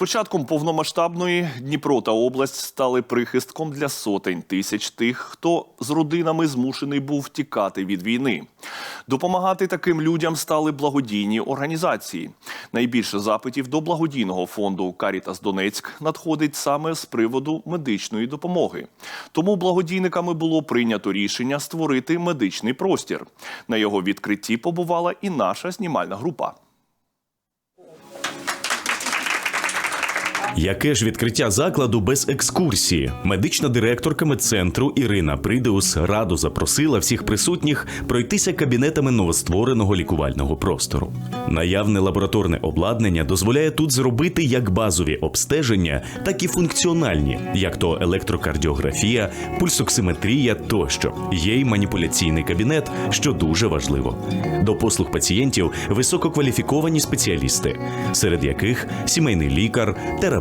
початком повномасштабної Дніпро та область стали прихистком для сотень тисяч тих, хто з родинами змушений був тікати від війни. Допомагати таким людям стали благодійні організації. Найбільше запитів до благодійного фонду Карітас Донецьк надходить саме з приводу медичної допомоги. Тому благодійниками було прийнято рішення створити медичний простір. На його відкритті побувала і наша знімальна група. Яке ж відкриття закладу без екскурсії? Медична директорка медцентру Ірина Придеус радо запросила всіх присутніх пройтися кабінетами новоствореного лікувального простору. Наявне лабораторне обладнання дозволяє тут зробити як базові обстеження, так і функціональні, як то електрокардіографія, пульсоксиметрія тощо. Є й маніпуляційний кабінет, що дуже важливо. До послуг пацієнтів висококваліфіковані спеціалісти, серед яких сімейний лікар, терапевт,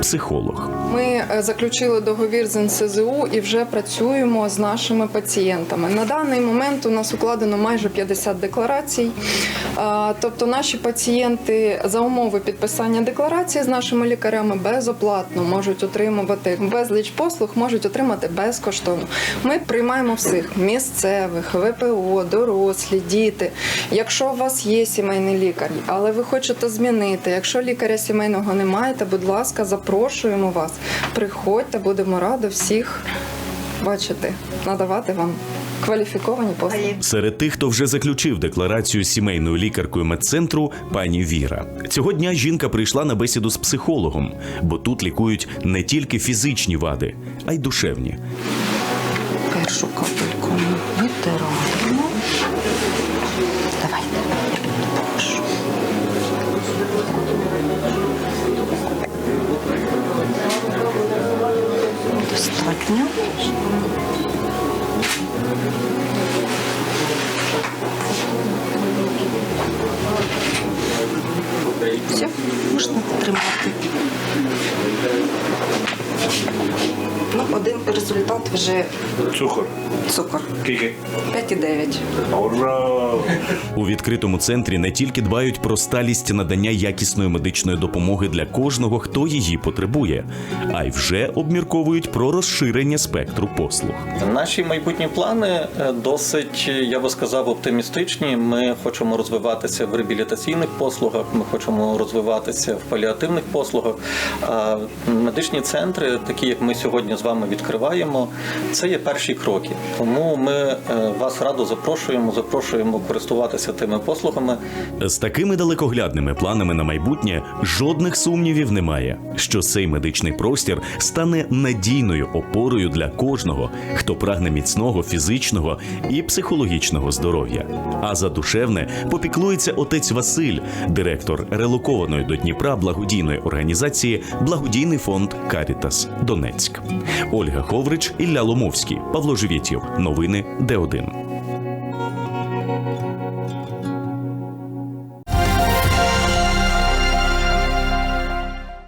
психолог. Ми е, заключили договір з НСЗУ і вже працюємо з нашими пацієнтами. На даний момент у нас укладено майже 50 декларацій. Тобто наші пацієнти за умови підписання декларації з нашими лікарями безоплатно можуть отримувати безліч послуг, можуть отримати безкоштовно. Ми приймаємо всіх місцевих, ВПО, дорослі, діти. Якщо у вас є сімейний лікар, але ви хочете змінити, якщо лікаря сімейного не маєте, будь ласка, запрошуємо вас. Приходьте, будемо раді всіх бачити, надавати вам кваліфіковані послуги. Серед тих, хто вже заключив декларацію з сімейною лікаркою медцентру, пані Віра. Цього дня жінка прийшла на бесіду з психологом, бо тут лікують не тільки фізичні вади, а й душевні. Першу капельку ми витираємо. Давай. Достатньо. Все, можна тримати. Один результат вже Цукор. цукор. Скільки? 5,9. Ура! У відкритому центрі не тільки дбають про сталість надання якісної медичної допомоги для кожного, хто її потребує, а й вже обмірковують про розширення спектру послуг. Наші майбутні плани е, досить, я би сказав, оптимістичні. Ми хочемо розвиватися в реабілітаційних послугах, ми хочемо розвиватися в паліативних послугах. А медичні центри, такі як ми сьогодні з вами відкриваємо, це є перші кроки. Тому ми е, вас радо запрошуємо, запрошуємо користуватися тими послугами. З такими далекоглядними планами на майбутнє жодних сумнівів немає, що цей медичний простір стане надійною опорою для кожного, хто прагне міцного фізичного і психологічного здоров'я. А за душевне попіклується отець Василь, директор релокованої до Дніпра благодійної організації Благодійний фонд Карітас Донецьк. Ольга Ховрич, Ілля Ломовський, Павло Живєтєв. Новини Д1.